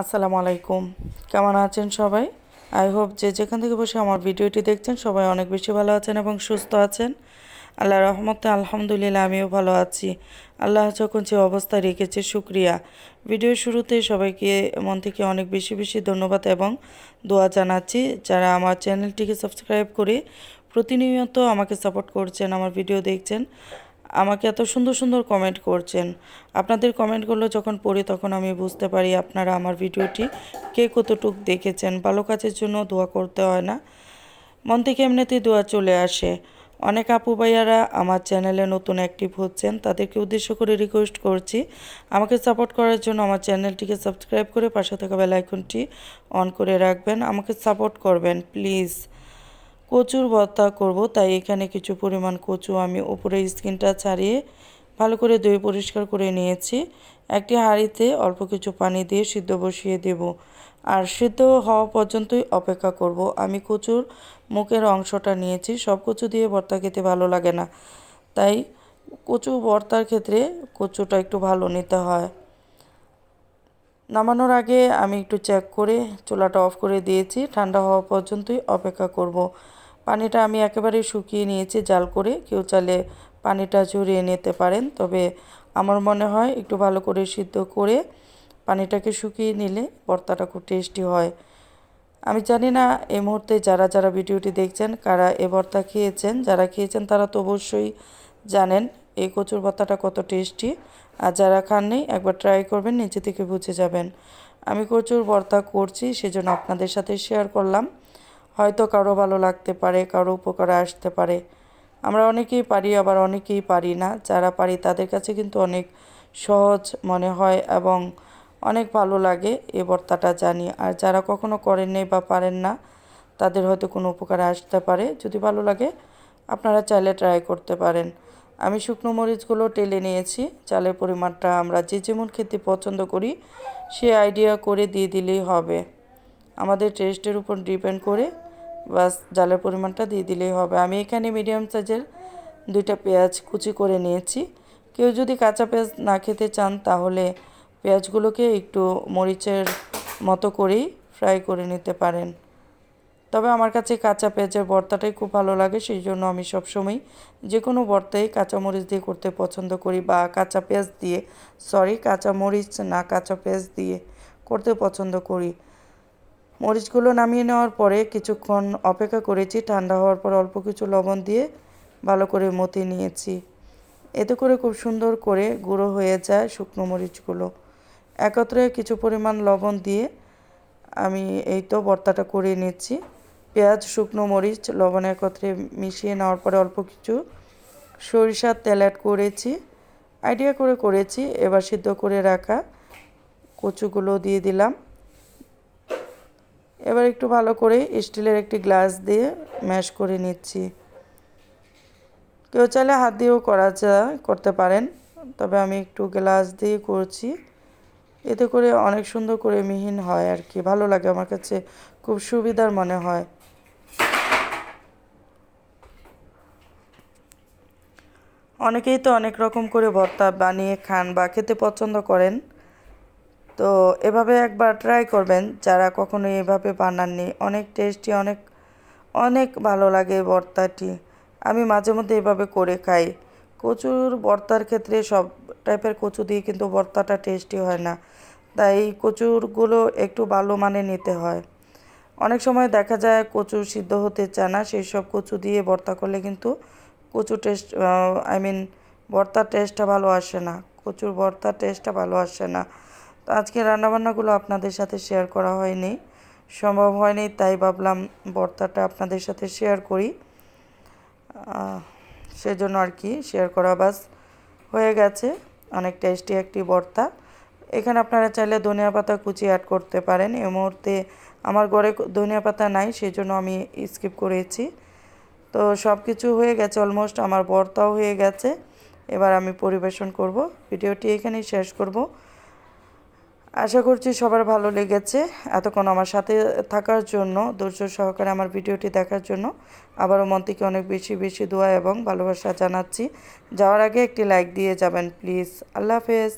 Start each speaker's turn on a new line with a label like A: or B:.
A: আসসালামু আলাইকুম। কেমন আছেন সবাই? আই হোপ যে যেখান থেকে বসে আমার ভিডিওটি দেখছেন সবাই অনেক বেশি ভালো আছেন এবং সুস্থ আছেন। আল্লাহ রহমতে আলহামদুলিল্লাহ আমিও ভালো আছি। আল্লাহ যখন যে অবস্থায় রেখেছে, শুক্রিয়া। ভিডিও শুরুতে সবাইকে মন থেকে অনেক বেশি বেশি ধন্যবাদ এবং দোয়া জানাচ্ছি। যারা আমার চ্যানেলটিকে সাবস্ক্রাইব করে প্রতিনিয়ত আমাকে সাপোর্ট করছেন, আমার ভিডিও দেখছেন আমাকে এত সুন্দর সুন্দর কমেন্ট করছেন। আপনাদের কমেন্টগুলো যখন পড়ি তখন আমি বুঝতে পারি আপনারা আমার ভিডিওটি কে কতটুক দেখেছেন। ভালো কাজের জন্য দোয়া করতে হয় না। মন থেকে এমনিতেই দোয়া চলে আসে। অনেক আপু ভাইয়ারা আমার চ্যানেলে নতুন অ্যাক্টিভ হচ্ছেন। তাদেরকে উদ্দেশ্য করে রিকোয়েস্ট করছি, আমাকে সাপোর্ট করার জন্য আমার চ্যানেলটিকে সাবস্ক্রাইব করে পাশে থাকা বেল আইকনটি অন করে রাখবেন। আমাকে সাপোর্ট করবেন প্লিজ কচুর ভর্তা করব, তাই এখানে কিছু পরিমাণ কচু আমি উপরে স্কিনটা ছাড়িয়ে ভালো করে দই পরিষ্কার করে নিয়েছি। একটি হাঁড়িতে অল্প কিছু পানি দিয়ে সিদ্ধ বসিয়ে দেব। আর সিদ্ধ হওয়া পর্যন্তই অপেক্ষা করব। আমি কচুর মুখের অংশটা নিয়েছি, সব কচু দিয়ে ভর্তা খেতে ভালো লাগে না। তাই কচু ভর্তার ক্ষেত্রে কচুটা একটু ভালো নিতে হয়। নামানোর আগে আমি একটু চেক করে চুলাটা অফ করে দিয়েছি, ঠান্ডা হওয়া পর্যন্তই অপেক্ষা করব। পানিটা আমি একেবারে শুকিয়ে নিয়েছি, জাল করে। কেউ চাইলে পানিটা ঝরিয়ে নিতে পারেন, তবে আমার মনে হয় একটু ভালো করে সিদ্ধ করে পানিটাকে শুকিয়ে নিলে ভর্তাটা খুব টেস্টি হয়। আমি জানি না এই মুহূর্তে যারা যারা ভিডিওটি দেখছেন, কারা এ ভর্তা খেয়েছেন, যারা খেয়েছেন তারা তো অবশ্যই জানেন এই কচুর ভর্তাটা কত টেস্টি। আর যারা খাননি, একবার ট্রাই করবেন নিচে থেকে বুঝে যাবেন। আমি কচুর ভর্তা করছি, সেজন্য আপনাদের সাথে শেয়ার করলাম। হয়তো কারও ভালো লাগতে পারে, কারও উপকারে আসতে পারে। আমরা অনেকেই পারি, আবার অনেকেই পারি না। যারা পারি তাদের কাছে কিন্তু অনেক সহজ মনে হয় এবং অনেক ভালো লাগে এ ভর্তাটা জানি। আর যারা কখনো করেননি বা পারেন না, তাদের হয়তো কোনো উপকারে আসতে পারে। যদি ভালো লাগে, আপনারা চাইলে ট্রাই করতে পারেন। আমি শুকনো মরিচগুলো টেলে নিয়েছি। চালের পরিমাণটা আমরা যে যেমন খেতে পছন্দ করি, সে আইডিয়া করে দিয়ে দিলেই হবে। আমাদের টেস্টের উপর ডিপেন্ড করে বাস জালের পরিমাণটা দিয়ে দিলেই হবে। আমি এখানে মিডিয়াম সাইজের দুইটা পেঁয়াজ কুচি করে নিয়েছি। কেউ যদি কাঁচা পেঁয়াজ না খেতে চান, তাহলে পেঁয়াজগুলোকে একটু মরিচের মতো করেই ফ্রাই করে নিতে পারেন। তবে আমার কাছে কাঁচা পেঁয়াজের ভর্তাটাই খুব ভালো লাগে, সেই জন্য আমি সবসময় যে কোনো ভর্তাই কাঁচা মরিচ দিয়ে করতে পছন্দ করি বা কাঁচা পেঁয়াজ দিয়ে সরি কাঁচা মরিচ না কাঁচা পেঁয়াজ দিয়ে করতে পছন্দ করি। মরিচগুলো নামিয়ে নেওয়ার পরে কিছুক্ষণ অপেক্ষা করেছি। ঠান্ডা হওয়ার পর অল্প কিছু লবণ দিয়ে ভালো করে মতে নিয়েছি। এতে করে খুব সুন্দর করে গুঁড়ো হয়ে যায় শুকনো মরিচগুলো। একত্রে কিছু পরিমাণ লবণ দিয়ে আমি এই তো ভর্তাটা করে নিচ্ছি। পেঁয়াজ, শুকনো মরিচ, লবণ একত্রে মিশিয়ে নেওয়ার পরে অল্প কিছু সরিষার তেল অ্যাড করেছি। আইডিয়া করে করেছি। এবার সিদ্ধ করে রাখা কচুগুলো দিয়ে দিলাম। এবার একটু ভালো করে স্টিলের একটি গ্লাস দিয়ে ম্যাশ করে নিচ্ছি। কেউ চাইলে হাত দিয়েও করা যায়, করতে পারেন। তবে আমি একটু গ্লাস দিয়ে করছি। এতে করে অনেক সুন্দর করে মিহিন হয় আর কি। ভালো লাগে, আমার কাছে খুব সুবিধার মনে হয়। অনেকেই তো অনেক রকম করে ভর্তা বানিয়ে খান বা খেতে পছন্দ করেন। তো এভাবে একবার ট্রাই করবেন। যারা কখনো এভাবে বানাননি, অনেক টেস্টি অনেক অনেক ভালো লাগে ভর্তাটি আমি মাঝে মধ্যে এভাবে করে খাই। কচুর ভর্তার ক্ষেত্রে সব টাইপের কচু দিয়ে কিন্তু ভর্তাটা টেস্টি হয় না। তাই কচুরগুলো একটু ভালো মানে নিতে হয়। অনেক সময় দেখা যায় কচু সিদ্ধ হতে চায় না সেই সব কচু দিয়ে ভর্তা করলে কিন্তু কচু টেস্ট আই মিন ভর্তার টেস্টটা ভালো আসে না। কচুর ভর্তার টেস্টটা ভালো আসে না। তো আজকে রান্নাবান্নাগুলো আপনাদের সাথে শেয়ার করা হয়নি। সম্ভব হয়নি, তাই ভাবলাম বর্তাটা আপনাদের সাথে শেয়ার করি। সেজন্য আর কি শেয়ার করা বাস হয়ে গেছে। অনেক টেস্টি একটি বর্তা। এখানে আপনারা চাইলে ধনিয়া পাতা কুচি অ্যাড করতে পারেন। এই মুহূর্তে আমার ঘরে ধনিয়া পাতা নাই সেই জন্য আমি স্কিপ করেছি। তো সব কিছু হয়ে গেছে অলমোস্ট আমার বর্তাও হয়ে গেছে। এবার আমি পরিবেশন করব। ভিডিওটি এখানেই শেষ করব। আশা করছি সবার ভালো লেগেছে এতক্ষণ আমার সাথে থাকার জন্য, ধৈর্য সহকারে আমার ভিডিওটি দেখার জন্য। আবারও মন থেকে অনেক বেশি বেশি দোয়া এবং ভালোবাসা জানাচ্ছি। যাওয়ার আগে একটি লাইক দিয়ে যাবেন প্লিজ আল্লাহ হাফেজ।